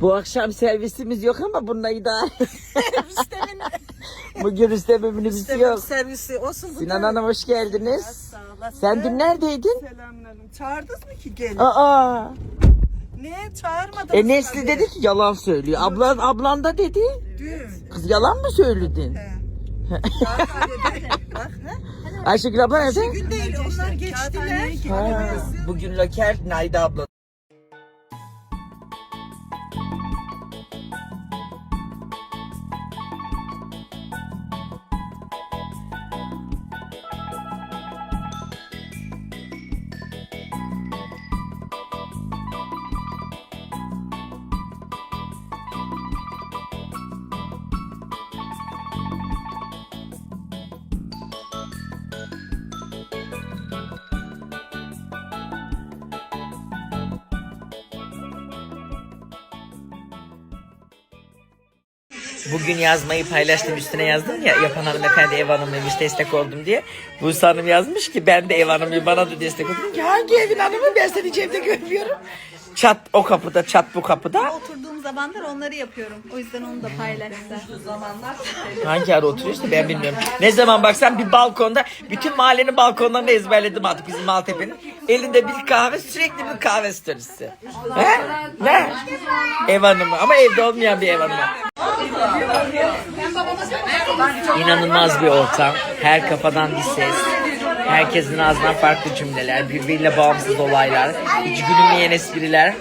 Bu akşam servisimiz yok ama bununla idare. Bugün Rüstem'in minibüsü yok. servisi olsun bu Sinan da- Hanım hoş geldiniz. Sağ olasın. Sen dün neredeydin? Selamlarım. Çağırdınız mı ki gelin? Aa. Ne çağırmadınız E Nesli tabii. dedi ki yalan söylüyor. Ablan ablan da dedi. Dün. Kız yalan mı söyledin? He. Kağıthane'de. Bak. Ayşegül abla nerede? Gün değil onlar geçtiler. Ha, bugün Löker Nayda abla. Bugün yazmayı paylaştım üstüne yazdım ya yapan hanımefendi ev hanımıymış destek oldum diye. Bu hanım yazmış ki ben de ev hanımıyım bana da destek oldum ki hangi evin hanımı ben seni evde görmüyorum. Çat o kapıda çat bu kapıda. Oturduğum zamanlar onları yapıyorum. O yüzden onu da paylaştım. Hangi ara oturuyorsa ben bilmiyorum. Ne zaman baksam bir balkonda bütün mahallenin balkonlarını ezberledim artık bizim Maltepe'nin. Elinde bir kahve sürekli bir kahve storiesi. He? Ne? Ev hanımı ama evde olmayan bir ev hanımı. İnanılmaz bir ortam. Her kafadan bir ses. Herkesin ağzından farklı cümleler, birbiriyle bağımsız olaylar, hiç gülünmeyen espriler.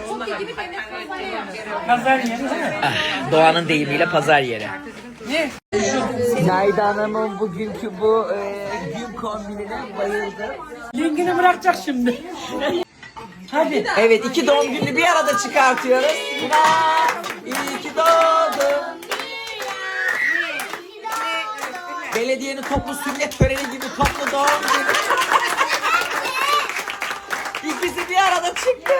Ah, Doğanın deyimiyle pazar yeri. Nayda Hanım'ın bugünkü bu e, gün kombinine bayıldım. Linkini bırakacak şimdi. Hadi. Evet iki doğum gününü bir arada çıkartıyoruz. Murat, iyi ki Belediyenin toplu sünnet töreni gibi toplu doğum günü. İkisi bir arada çıktı.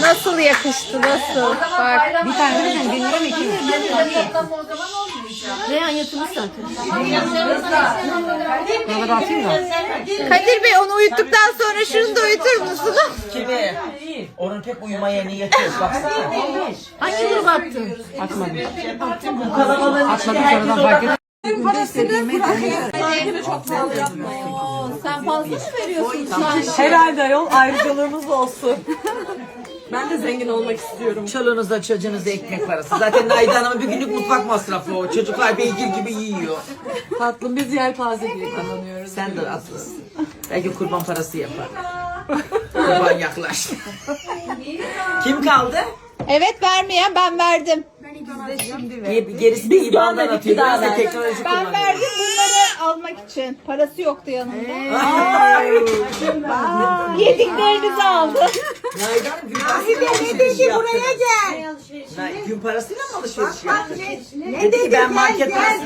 Nasıl yakıştı nasıl? Bak. Bir tane verirsen bin lira mı iki yüz? Reyhan zaten. Bana da atayım da. Kadir Bey onu uyuttuktan sonra şunu da uyutur musunuz? Kimi? Onun pek uyumaya niyeti yok baksana. Hangi gruba attın? Atmadım. Atmadım sonradan fark ettim. Sen fazla mı veriyorsun? Herhalde yol ayrıcalığımız olsun. ben de zengin olmak istiyorum. Çoluğunuzda çocuğunuzda ekmek parası. Zaten Nayda Hanım'ın bir günlük mutfak masrafı o. Çocuklar beygir gibi yiyor. Tatlım biz yelpaze diye kullanıyoruz. Sen de haklısın. Belki kurban parası yapar. kurban yaklaştı. Kim kaldı? Evet vermeyen ben verdim. Ge- Gerisi de İBAN'dan atıyor. Biraz da teknoloji Ben kullanıyor. verdim bunları almak için. Parası yoktu yanında. Yediklerinizi aldı. Nayda Hanım gün parasıyla mı alışveriş yaptınız? buraya gel. Nay- Gün parasıyla mı alışveriş yaptınız? Dedi ki ben market parası.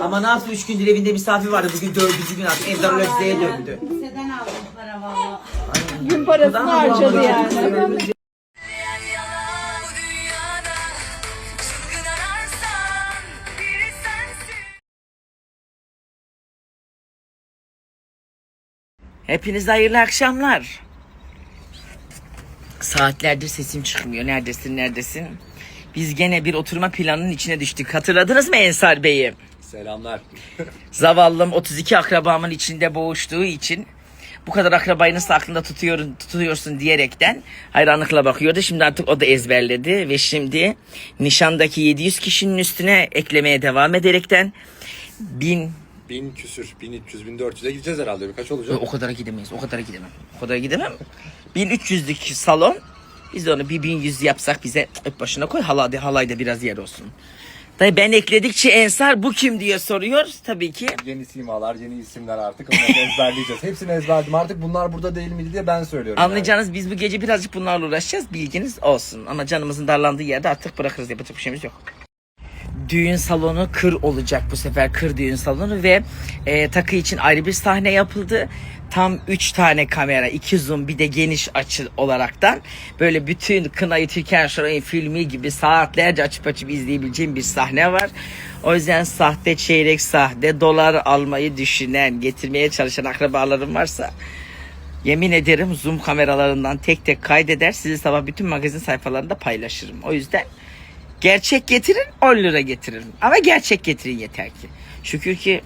Ama ne yaptı? Üç gündür evinde misafir vardı. Bugün dördüncü gün artık. Evden lözzeye döndü. Gün parasını harcadı yani. Hepinize hayırlı akşamlar. Saatlerdir sesim çıkmıyor. Neredesin, neredesin? Biz gene bir oturma planının içine düştük. Hatırladınız mı Ensar Bey'i? Selamlar. Zavallım 32 akrabamın içinde boğuştuğu için bu kadar akrabayı nasıl aklında tutuyorsun, tutuyorsun diyerekten hayranlıkla bakıyordu. Şimdi artık o da ezberledi ve şimdi nişandaki 700 kişinin üstüne eklemeye devam ederekten bin Bin küsür, 1300, 1400'e gideceğiz herhalde. Birkaç olacak. o kadara gidemeyiz. O kadara gidemem. O kadara gidemem. 1300'lük salon. Biz de onu bir 1100 yapsak bize öp başına koy. Halay, halayda biraz yer olsun. Dayı ben ekledikçe Ensar bu kim diye soruyor. Tabii ki Yeni simalar, yeni isimler artık. Onları ezberleyeceğiz. Hepsini ezberledim. Artık bunlar burada değil miydi diye ben söylüyorum. yani. Anlayacağınız biz bu gece birazcık bunlarla uğraşacağız. Bilginiz olsun. Ama canımızın darlandığı yerde artık bırakırız. Yapacak bir şeyimiz yok. Düğün salonu kır olacak bu sefer kır düğün salonu ve e, takı için ayrı bir sahne yapıldı. Tam 3 tane kamera, 2 zoom bir de geniş açı olaraktan böyle bütün Kınayı Türkan Şoray'ın filmi gibi saatlerce açıp açıp izleyebileceğim bir sahne var. O yüzden sahte çeyrek sahte dolar almayı düşünen, getirmeye çalışan akrabalarım varsa Yemin ederim zoom kameralarından tek tek kaydeder. Sizi sabah bütün magazin sayfalarında paylaşırım. O yüzden gerçek getirin 10 lira getiririm. Ama gerçek getirin yeter ki. Şükür ki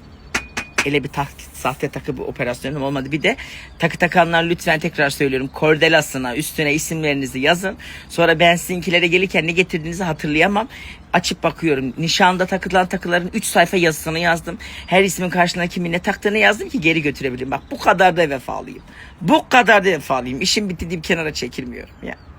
ele bir tak, sahte takı bir operasyonum olmadı. Bir de takı takanlar lütfen tekrar söylüyorum. Kordelasına üstüne isimlerinizi yazın. Sonra ben sizinkilere gelirken ne getirdiğinizi hatırlayamam. Açıp bakıyorum. Nişanda takılan takıların 3 sayfa yazısını yazdım. Her ismin karşılığına kimin ne taktığını yazdım ki geri götürebileyim. Bak bu kadar da vefalıyım. Bu kadar da vefalıyım. İşim bitti deyip kenara çekilmiyorum ya.